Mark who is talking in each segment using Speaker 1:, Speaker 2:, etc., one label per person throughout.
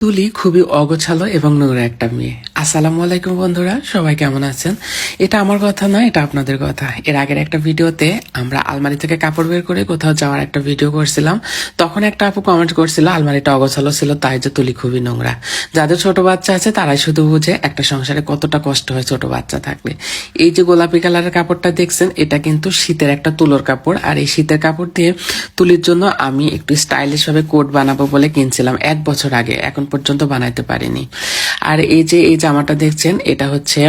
Speaker 1: তুলি খুবই অগোছালো এবং নোংরা একটা মেয়ে। আসসালামু আলাইকুম বন্ধুরা, সবাই কেমন আছেন? এটা আমার কথা নয়, এটা আপনাদের কথা। এর আগের একটা ভিডিওতে আমরা আলমারি থেকে কাপড় বের করে কোথাও যাওয়ার একটা ভিডিও করছিলাম। তখন একটা আপু কমেন্ট করছিল, আলমারিটা অগোছালো ছিল, তাই যে তুলি খুবই নোংরা। যাদের ছোট বাচ্চা আছে, তারাই শুধু বুঝে একটা সংসারে কতটা কষ্ট হয় ছোট বাচ্চা থাকলে। এই যে গোলাপি কালারের কাপড়টা দেখছেন, এটা কিন্তু শীতের একটা তুলোর কাপড়। আর এই শীতের কাপড় দিয়ে তুলির জন্য আমি একটু স্টাইলিশ ভাবে কোট বানাবো বলে কিনছিলাম এক বছর আগে, এখন পর্যন্ত বানাইতে পারিনি। আর এই যে, এই জামাটা দেখছেন, এটা হচ্ছে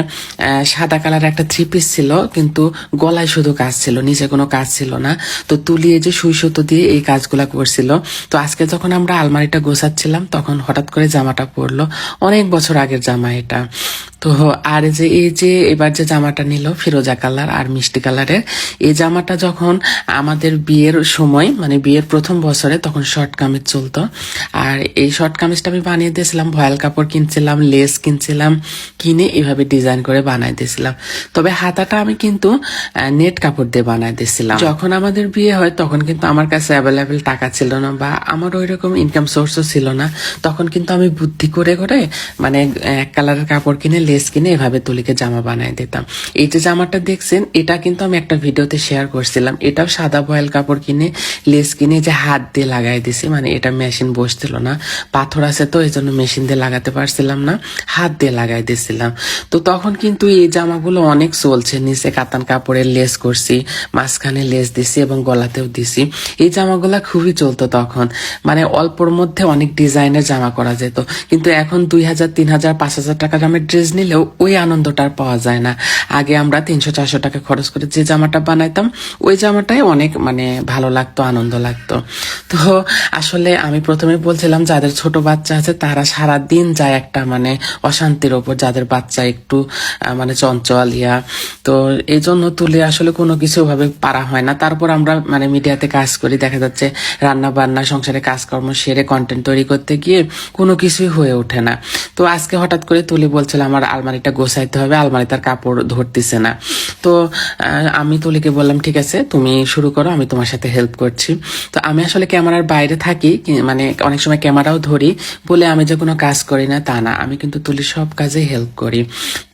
Speaker 1: সাদা কালার একটা থ্রি পিস ছিল, কিন্তু গলায় শুধু কাজ ছিল, নিচে কোনো কাজ ছিল না। তো তুলিয়ে যে সুই সুতো দিয়ে এই কাজগুলা করছিল। তো আজকে যখন আমরা আলমারিটা গোছাচ্ছিলাম, তখন হঠাৎ করে জামাটা পরলো। অনেক বছর আগের জামা এটা। তো আর যে এই যে এবার যে জামাটা নিল, ফিরোজা কালার আর মিষ্টি কালারের, এই জামাটা যখন আমাদের বিয়ের সময় মানে বিয়ের প্রথম বছরে, তখন শর্ট কামিজ চলতো। আর এই শর্ট কামিজটা আমি বানিয়ে দিয়েছিলাম, ভয়াল কাপড় কিনছিলাম, লেস কিনছিলাম কিনে এভাবে ডিজাইন করে বানাই দিয়েছিলাম তবে হাতাটা আমি কিন্তু নেট কাপড় দিয়ে বানাই দিয়েছিলাম যখন আমাদের বিয়ে হয়, তখন কিন্তু আমার কাছে অ্যাভেলেবেল টাকা ছিল না বা আমার ওই রকম ইনকাম সোর্সও ছিল না। তখন কিন্তু আমি বুদ্ধি করে করে মানে এক কালারের কাপড় কিনে লেস কিনে এভাবে তুলিকে জামা বানাই দিতাম। এই যে জামাটা দেখছেন, এটা কিন্তু আমি একটা ভিডিওতে শেয়ার করছিলাম। এটাও সাদা বয়েল কাপড় কিনে লেস কিনে যে হাত দিয়ে লাগাই দিছি মানে এটা মেশিন বসছিল না। পাথর আছে তো এই জন্য মেশিন দিয়ে লাগাতে পারছিলাম না। হাত দিয়ে লাগাই দিছিলাম তো তখন কিন্তু এই জামাগুলো অনেক চলছে। নিচে কাতান কাপড়ের লেস করছি, মাঝখানে লেস দিছি এবং গলাতেও দিছি। এই জামাগুলা খুবই চলতো তখন। মানে অল্পর মধ্যে অনেক ডিজাইনের জামা করা যেত। কিন্তু এখন দুই হাজার, তিন হাজার, পাঁচ হাজার টাকা দামের ড্রেস নিলেও ওই আনন্দটা পাওয়া যায় না। আগে আমরা তিনশো, চারশো টাকা খরচ করে যে জামাটা বানাইতাম, ওই জামাটাই অনেক মানে ভালো লাগতো, আনন্দ লাগতো। তো আসলে আমি প্রথমে বলছিলাম, যাদের ছোট বাচ্চা আছে, তারা সারা দিন যায় একটা মানে অশান্তির ওপর, যাদের বাচ্চা একটু মানে চঞ্চল, ইয়া। তো এই জন্য তুলে আসলে কোনো কিছু ভাবে পারা হয় না। তারপর আমরা মানে মিডিয়াতে কাজ করি। দেখা যাচ্ছে রান্না বান্না, সংসারে কাজকর্ম সেরে কন্টেন্ট তৈরি করতে গিয়ে কোনো কিছুই হয়ে ওঠে না। তো আজকে হঠাৎ করে তুলি বলছিল, আমার আলমারিটা গোছাইতে হবে, আলমারি তার কাপড় ধরতেছে না। তো আমি তুলিকে বললাম, ঠিক আছে, তুমি শুরু করো, আমি তোমার সাথে হেল্প করছি। তো আমি আসলে ক্যামেরার বাইরে থাকি মানে অনেক সময় ক্যামেরাও ধরি। বলে আমি যে কোনো কাজ করি না, তা না। আমি কিন্তু তুলি সব কাজে হেল্প করি।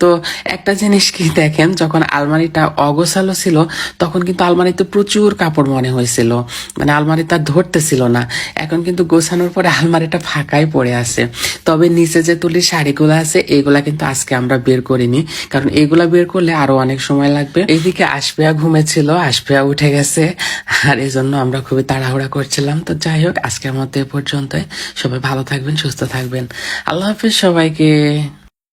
Speaker 1: তো একটা জিনিস কি দেখেন, যখন আলমারিটা অগোছালো ছিল, তখন কিন্তু আলমারিতে প্রচুর কাপড় মনে হয়েছিল। মানে আলমারি তার ধরতেছিল না। এখন কিন্তু গোছানোর পরে আলমারিটা ফাঁকাই পড়ে আছে। তবে নিচে যে তুলির শাড়িগুলো আছে, এগুলা কিন্তু আজকে আমরা বের করিনি। কারণ এগুলা বের করলে আরও অনেক সময় লাগবে। এইদিকে আশপিয়া ঘুমেছিল আশপিয়া উঠে গেছে। আর এই জন্য আমরা খুবই তাড়াহুড়া করছিলাম। তো যাই হোক, আজকের মতো এ পর্যন্ত সবাই ভালো থাকবেন, সুস্থ থাকবেন। আল্লাহ হাফিজ সবাইকে।